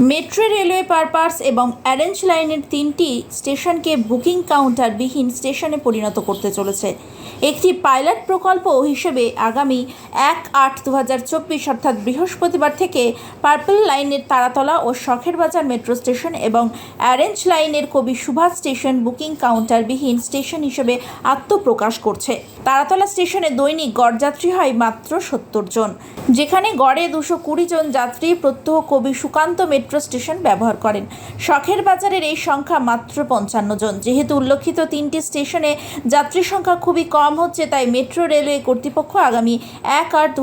Metro railway purple এবং orange লাইনের তিনটি স্টেশনকে বুকিং কাউন্টারবিহীন স্টেশনে পরিণত করতে চলেছে। একটি পাইলট প্রকল্প হিসেবে আগামী এক আট দু হাজার চব্বিশ অর্থাৎ বৃহস্পতিবার থেকে পার্পল লাইনের তারাতলা ও শখের বাজার মেট্রো স্টেশন এবং অ্যারেঞ্জ লাইনের কবি সুভাষ স্টেশন বুকিং কাউন্টারবিহীন স্টেশন হিসেবে আত্মপ্রকাশ করছে। তারাতলা স্টেশনে দৈনিক গড় যাত্রী হয় মাত্র সত্তর জন। যেখানে গড়ে দুশো কুড়ি জন যাত্রী, প্রত্যহ কবি সুকান্ত মেট্রো স্টেশন ব্যবহার করেন। শখের বাজারের এই সংখ্যা মাত্র পঞ্চান্ন জন। যেহেতু উল্লেখিত তিনটি স্টেশনে যাত্রী সংখ্যা খুবই কম হচ্ছে, তাই মেট্রো রেলওয়ে কর্তৃপক্ষ আগামী এক আট দু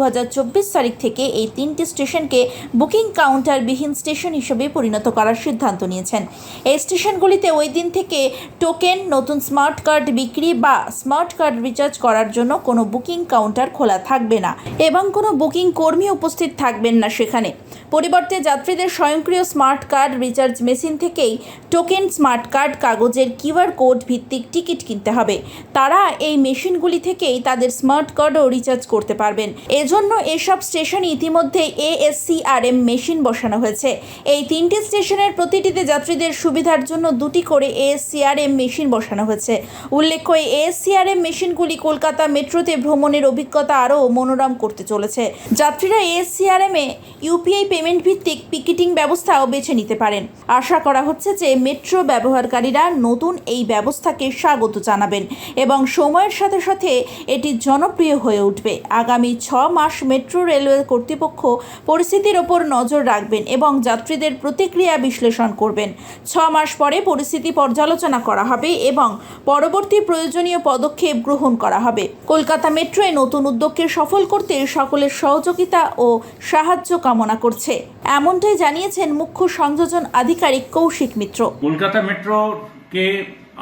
তারিখ থেকে এই তিনটি স্টেশনকে বুকিং কাউন্টারবিহীন স্টেশন হিসেবে পরিণত করার সিদ্ধান্ত নিয়েছেন। এই স্টেশনগুলিতে ওই দিন থেকে টোকেন, নতুন স্মার্ট কার্ড বিক্রি বা স্মার্ট কার্ড রিচার্জ করার জন্য কোনো বুকিং কাউন্টার খোলা থাকবে না এবং কোনো বুকিং কর্মী উপস্থিত থাকবেন না সেখানে। পরিবর্তে যাত্রীদের স্বয়ংক্রিয় স্মার্ট কার্ড রিচার্জ মেশিন থেকেই টোকেন স্মার্ট কার্ড কাগজের কিউআর কোড ভিত্তিক টিকিট কিনতে হবে। তারা এই মেশিনগুলি থেকেই তাদের স্মার্ট কার্ডও রিচার্জ করতে পারবেন। এজন্য এসব স্টেশনে ইতিমধ্যে এএসসিআরএম মেশিন বসানো হয়েছে। এই তিনটি স্টেশনের প্রতিটিতে যাত্রীদের সুবিধার জন্য দুটি করে এএসসিআরএম মেশিন বসানো হয়েছে। উল্লেখ্য, এই এএসসিআরএম মেশিনগুলি কলকাতা মেট্রোতে ভ্রমণের অভিজ্ঞতা আরও মনোরম করতে চলেছে। যাত্রীরা এএসসিআরএম এ ইউপিআই পেমেন্ট ভিত্তিক টিকিটিং ব্যবস্থাও বেছে নিতে পারেন। আশা করা হচ্ছে যে মেট্রো ব্যবহারকারীরা নতুন এই ব্যবস্থাকে স্বাগত জানাবেন এবং সময়ের সাথে সাথে এটি জনপ্রিয় হয়ে উঠবে। আগামী ছ মাস মেট্রো রেলওয়ে কর্তৃপক্ষ পরিস্থিতির ওপর নজর রাখবেন এবং যাত্রীদের প্রতিক্রিয়া বিশ্লেষণ করবেন। ছ মাস পরে পরিস্থিতি পর্যালোচনা করা হবে এবং পরবর্তী প্রয়োজনীয় পদক্ষেপ গ্রহণ করা হবে। কলকাতা মেট্রো এই নতুন উদ্যোগকে সফল করতে সকলের সহযোগিতা ও সাহায্য কামনা করছে। এমনটাই জানিয়েছেন মুখ্য সংযোজন আধিকারিক কৌশিক মিত্র। কলকাতা মেট্রোকে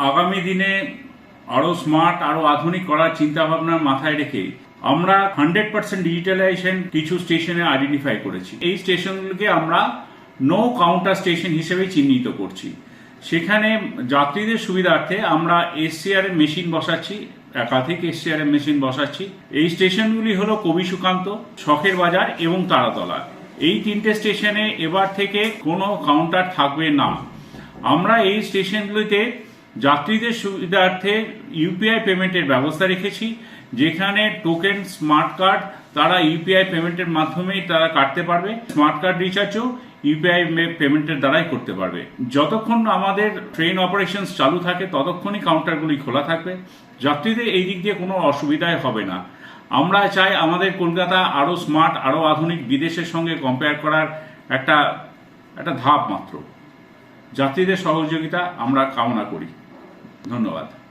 আগামী দিনে আরও স্মার্ট, আরও আধুনিক করার চিন্তা ভাবনা মাথায় রেখে আমরা হান্ড্রেড পার্সেন্ট ডিজিটালাইজেশন কিছু স্টেশনে আইডেন্টিফাই করেছি। এই স্টেশনগুলোকে আমরা নো কাউন্টার স্টেশন হিসেবে চিহ্নিত করছি। সেখানে যাত্রীদের সুবিধার্থে আমরা এসসিআর মেশিন বসাচ্ছি, একাধিক এসসিআর মেশিন বসাচ্ছি। এই স্টেশনগুলি হলো কবি সুকান্ত, শখের বাজার এবং তারাতলা। এই তিনটে স্টেশনে এবার থেকে কোনো কাউন্টার থাকবে না। আমরা এই স্টেশনগুলিতে যাত্রীদের সুবিধার্থে ইউপিআই পেমেন্টের ব্যবস্থা রেখেছি, যেখানে টোকেন স্মার্ট কার্ড তারা ইউপিআই পেমেন্টের মাধ্যমেই তারা কাটতে পারবে। স্মার্ট কার্ড রিচার্জও ইউপিআই পেমেন্টের দ্বারাই করতে পারবে। যতক্ষণ আমাদের ট্রেন অপারেশন চালু থাকে, ততক্ষণই কাউন্টারগুলি খোলা থাকবে। যাত্রীদের এই দিক দিয়ে কোনো অসুবিধাই হবে না। আমরা চাই আমাদের কলকাতা আরও স্মার্ট আরও আধুনিক বিদেশের সঙ্গে কম্পেয়ার করার একটা একটা ধাপ মাত্র। যাত্রীদের সহযোগিতা আমরা কামনা করি। ধন্যবাদ।